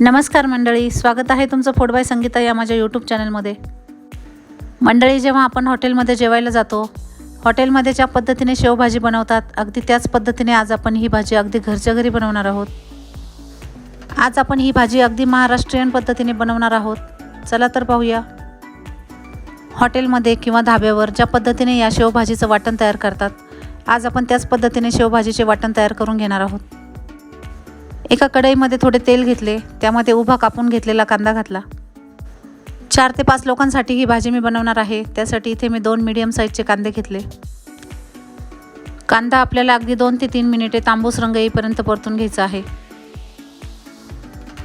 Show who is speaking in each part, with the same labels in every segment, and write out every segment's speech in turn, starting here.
Speaker 1: नमस्कार मंडळी स्वागत आहे तुमचं फोडबाय संगीता या माझ्या यूट्यूब चॅनलमध्ये मंडळी जेव्हा आपण हॉटेलमध्ये जेवायला जातो हॉटेलमध्ये ज्या पद्धतीने शेवभाजी बनवतात अगदी त्याच पद्धतीने आज आपण ही भाजी अगदी घरच्या घरी बनवणार आहोत. आज आपण ही भाजी अगदी महाराष्ट्रीयन पद्धतीने बनवणार आहोत. चला तर पाहूया. हॉटेलमध्ये किंवा धाब्यावर ज्या पद्धतीने या शेवभाजीचं वाटण तयार करतात आज आपण त्याच पद्धतीने शेवभाजीचे वाटण तयार करून घेणार आहोत. एका कढईमध्ये थोडे तेल घेतले त्यामध्ये उभा कापून घेतलेला कांदा घातला. चार ते पाच लोकांसाठी ही भाजी मी बनवणार आहे त्यासाठी इथे मी दोन मीडियम साईजचे कांदे घेतले. कांदा आपल्याला अगदी दोन ते तीन मिनिटे तांबूस रंग येईपर्यंत परतून घ्यायचा आहे.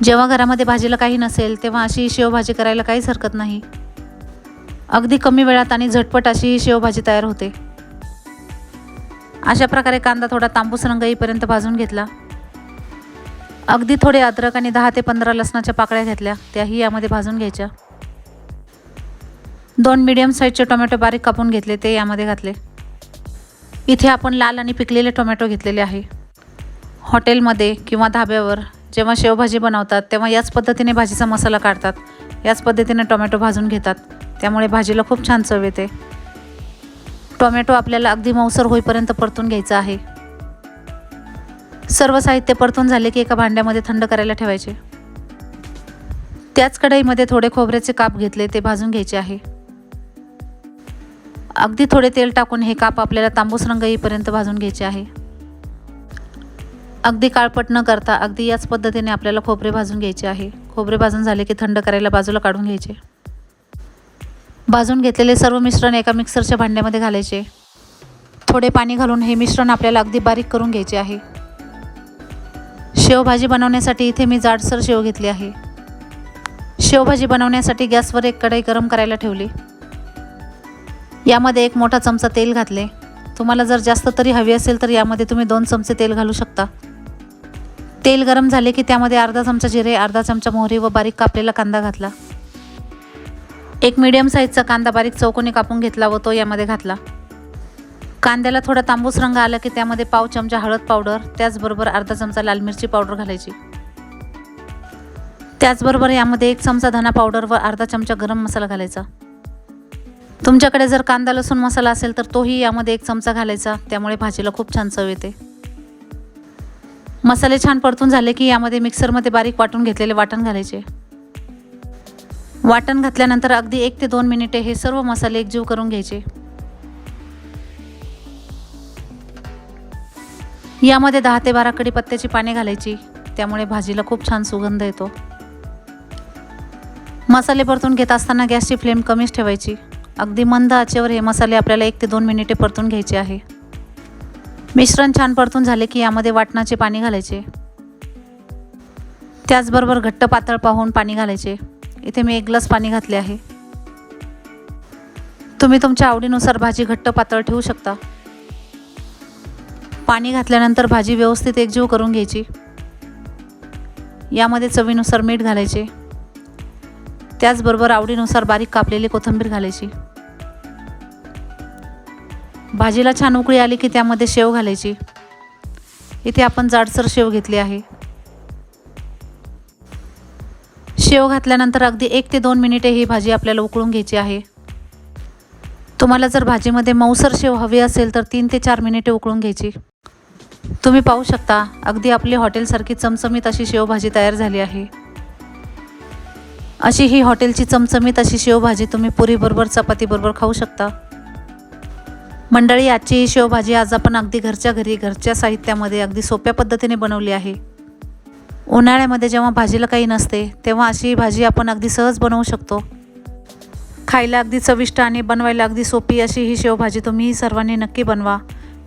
Speaker 1: जेव्हा घरामध्ये भाजीला काही नसेल तेव्हा अशी ही शेवभाजी करायला काहीच हरकत नाही. अगदी कमी वेळात आणि झटपट अशी ही शेवभाजी तयार होते. अशा प्रकारे कांदा थोडा तांबूस रंग येईपर्यंत भाजून घेतला. अगदी थोडे अद्रक आणि दहा ते पंधरा लसणाच्या पाकळ्या घेतल्या. त्याही यामध्ये भाजून घ्यायच्या. दोन मिडियम साईजचे टोमॅटो बारीक कापून घेतले ते यामध्ये घातले. इथे आपण लाल आणि पिकलेले टोमॅटो घेतलेले आहे. हॉटेलमध्ये किंवा धाब्यावर जेव्हा शेवभाजी बनवतात तेव्हा याच पद्धतीने भाजीचा मसाला काढतात. याच पद्धतीने टोमॅटो भाजून घेतात. त्यामुळे भाजीला खूप छान चव येते. टोमॅटो आपल्याला अगदी मऊसर होईपर्यंत परतून घ्यायचा आहे. सर्व साहित्य परतून झाले की एका भांड्यामध्ये थंड करायला ठेवायचे. त्याच कढईमध्ये थोडे खोबऱ्याचे काप घेतले ते भाजून घ्यायचे आहे. अगदी थोडे तेल टाकून हे काप आपल्याला तांबूस रंग येईपर्यंत भाजून घ्यायचे आहे. अगदी काळपट न करता अगदी याच पद्धतीने आपल्याला खोबरे भाजून घ्यायचे आहे. खोबरे भाजून झाले की थंड करायला बाजूला काढून घ्यायचे. भाजून घेतलेले सर्व मिश्रण एका मिक्सरच्या भांड्यामध्ये घालायचे. थोडे पाणी घालून हे मिश्रण आपल्याला अगदी बारीक करून घ्यायचे आहे. शेवभाजी बनवण्यासाठी इथे मी जाडसर शेव घेतली आहे. शेवभाजी बनवण्यासाठी गॅसवर एक कढई गरम करायला ठेवली. यामध्ये एक मोठा चमचा तेल घातले. तुम्हाला जर जास्त तरी हवी असेल तर यामध्ये तुम्ही दोन चमचे तेल घालू शकता. तेल गरम झाले की त्यामध्ये अर्धा चमचा जिरे अर्धा चमचा मोहरी व बारीक कापलेला कांदा घातला. एक मीडियम साईजचा कांदा बारीक चौकोनी कापून घेतला व तो यामध्ये घातला. कांद्याला थोडा तांबूस रंग आला की त्यामध्ये पाव चमचा हळद पावडर त्याचबरोबर अर्धा चमचा लाल मिरची पावडर घालायची. त्याचबरोबर यामध्ये एक चमचा धना पावडर व अर्धा चमचा गरम मसाला घालायचा. तुमच्याकडे जर कांदा लसूण मसाला असेल तर तोही यामध्ये एक चमचा घालायचा त्यामुळे भाजीला खूप छान चव येते. मसाले छान परतून झाले की यामध्ये मिक्सरमध्ये बारीक वाटून घेतलेले वाटण घालायचे. वाटण घातल्यानंतर अगदी एक ते दोन मिनिटे हे सर्व मसाले एकजीव करून घ्यायचे. यामध्ये दहा ते बारा कडी पत्त्याची पाने घालायची. त्यामुळे भाजीला खूप छान सुगंध येतो. मसाले परतून घेत असताना गॅसची फ्लेम कमीच ठेवायची. अगदी मंद आचेवर हे मसाले आपल्याला एक ते दोन मिनिटे परतून घ्यायचे आहे. मिश्रण छान परतून झाले की यामध्ये वाटणाचे पाणी घालायचे. त्याचबरोबर घट्ट पातळ पाहून पाणी घालायचे. इथे मी एक ग्लास पाणी घातले आहे. तुम्ही तुमच्या आवडीनुसार भाजी घट्ट पातळ ठेवू शकता. पाणी घातल्यानंतर भाजी व्यवस्थित एकजीव करून घ्यायची. यामध्ये चवीनुसार मीठ घालायचे. त्याचबरोबर आवडीनुसार बारीक कापलेली कोथिंबीर घालायची. भाजीला छान उकळी आली की त्यामध्ये शेव घालायची. इथे आपण जाडसर शेव घेतली आहे. शेव घातल्यानंतर अगदी एक ते दोन मिनिटे ही भाजी आपल्याला उकळून घ्यायची आहे. तुम्हाला जर भाजीमध्ये मऊसर शेव हवी असेल तर तीन ते चार मिनिटे उकळून घ्यायची. तुम्ही पाहू शकता अगदी आपली हॉटेलसारखी चमचमीत अशी शेवभाजी तयार झाली आहे. अशी ही हॉटेलची चमचमीत अशी शेवभाजी तुम्ही पुरीबरोबर चपातीबरोबर खाऊ शकता. मंडळी आजची ही शेवभाजी आज आपण अगदी घरच्या घरी घरच्या साहित्यामध्ये अगदी सोप्या पद्धतीने बनवली आहे. उन्हाळ्यामध्ये जेव्हा भाजीला काही नसते तेव्हा अशी ही भाजी आपण अगदी सहज बनवू शकतो. खायला अगदी चविष्ट आणि बनवायला अगदी सोपी अशी ही शेवभाजी तुम्ही सर्वांनी नक्की बनवा.